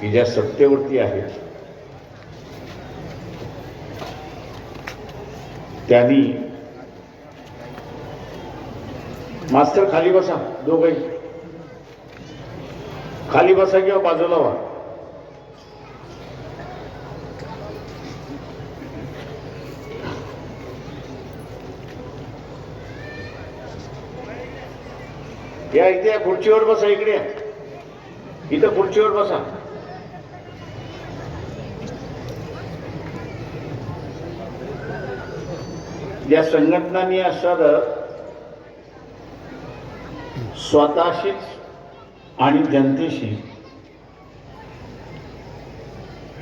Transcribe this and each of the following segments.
की ज्या सत्तेवरती आहेत त्यांनी मास्तर खाली बसा दोघही. खाली बसा किंवा बाजूला व्हा. या इथे या खुर्चीवर बसा इकडे इथं खुर्चीवर बसा. या संघटनांनी असणारं स्वतःशीच आणि जनतेशी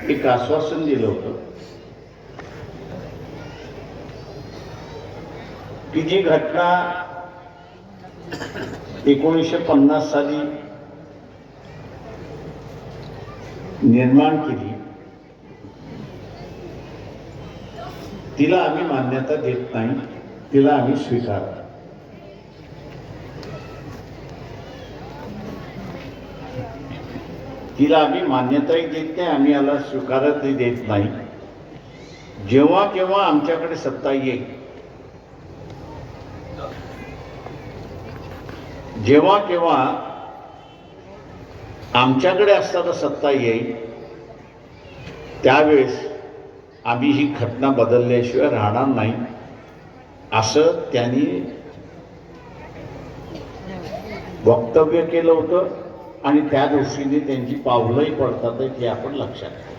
एक आश्वासन दिलं होतं की जी घटना एकोणीसशे पन्नास साली निर्माण केली तिला आम्ही मान्यता देत नाही तिला आम्ही स्वीकार तिला आम्ही मान्यताही देत नाही आम्ही याला स्वीकारतही देत नाही. जेव्हा केव्हा आमच्याकडे सत्ता येईल जेव्हा केव्हा आमच्याकडे असताना सत्ता येईल त्यावेळेस आम्ही ही घटना बदलल्याशिवाय राहणार नाही. असं त्यांनी वक्तव्य केलं होतं आणि त्या दृष्टीने त्यांची पावलंही पडतात हे आपण लक्षात घ्या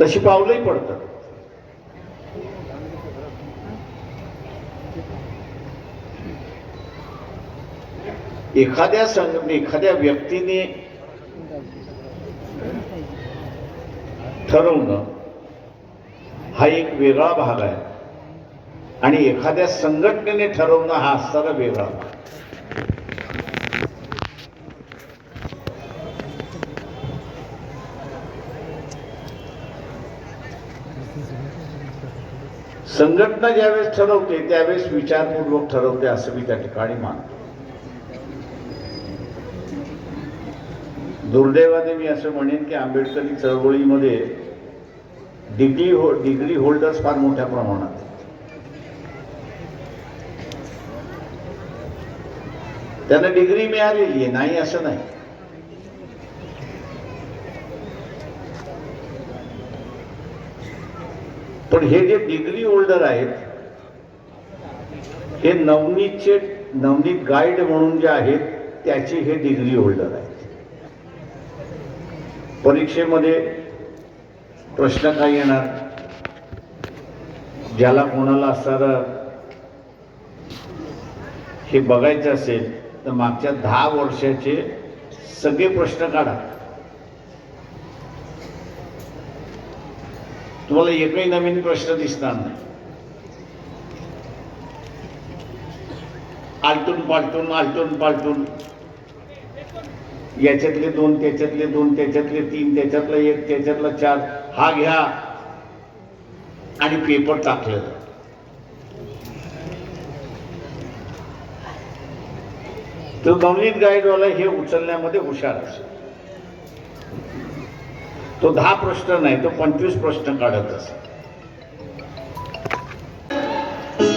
तशी पावलंही पडतात. एखाद्या संघ एखाद्या व्यक्तीने ठरवणं हा एक वेगळा भाग आहे. आणि एखाद्या संघटनेने ठरवणं हा असणारा वेगळा भाग. संघटना ज्यावेळेस ठरवते त्यावेळेस विचारपूर्वक ठरवते असं मी त्या ठिकाणी मानतो. दुर्दैवाने मी असं म्हणेन की आंबेडकरी चळवळीमध्ये डिग्री हो डिग्री होल्डर्स फार मोठ्या प्रमाणात. त्यांना डिग्री मिळालेली आहे नाही असं नाही. पण हे जे डिग्री होल्डर आहेत हे नवनीतचे नवनीत गाईड म्हणून जे आहेत त्याचे हे डिग्री होल्डर आहेत. परीक्षेमध्ये प्रश्न काय येणार? ज्याला कोणाला असणारं हे बघायचं असेल तर मागच्या दहा वर्षाचे सगळे प्रश्न काढा. तुम्हाला एकही नवीन प्रश्न दिसणार नाही. आलटून पालटून आलटून पालटून. याच्यातले दोन त्याच्यातले दोन त्याच्यातले तीन त्याच्यातला एक त्याच्यातला चार हा घ्या. आणि पेपर टाकलं. तो नवनीत गाईडवाला हे उचलण्यामध्ये हुशार असेल. तो दहा प्रश्न नाही तो पंचवीस प्रश्न काढत असे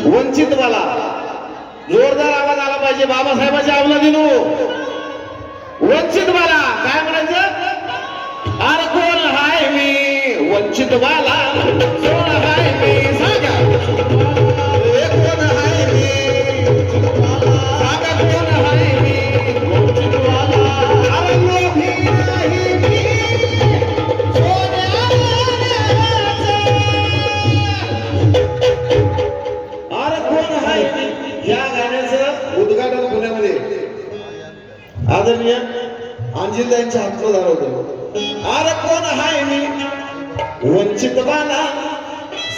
वंचित वाला जोरदार आवाज आला पाहिजे. बाबासाहेबांच्या आवला दिलो वंचित वाला काय म्हणायचं? अरे कोण हाय मी? वंचित वाला. आदरणीय अंजिल यांच्या हातचं झालं अरे कोण हाय मी? वंचित बाला.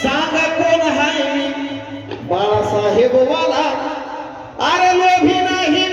सांगा कोण हाय मी? बाळासाहेब वाला अरे लोभी नाही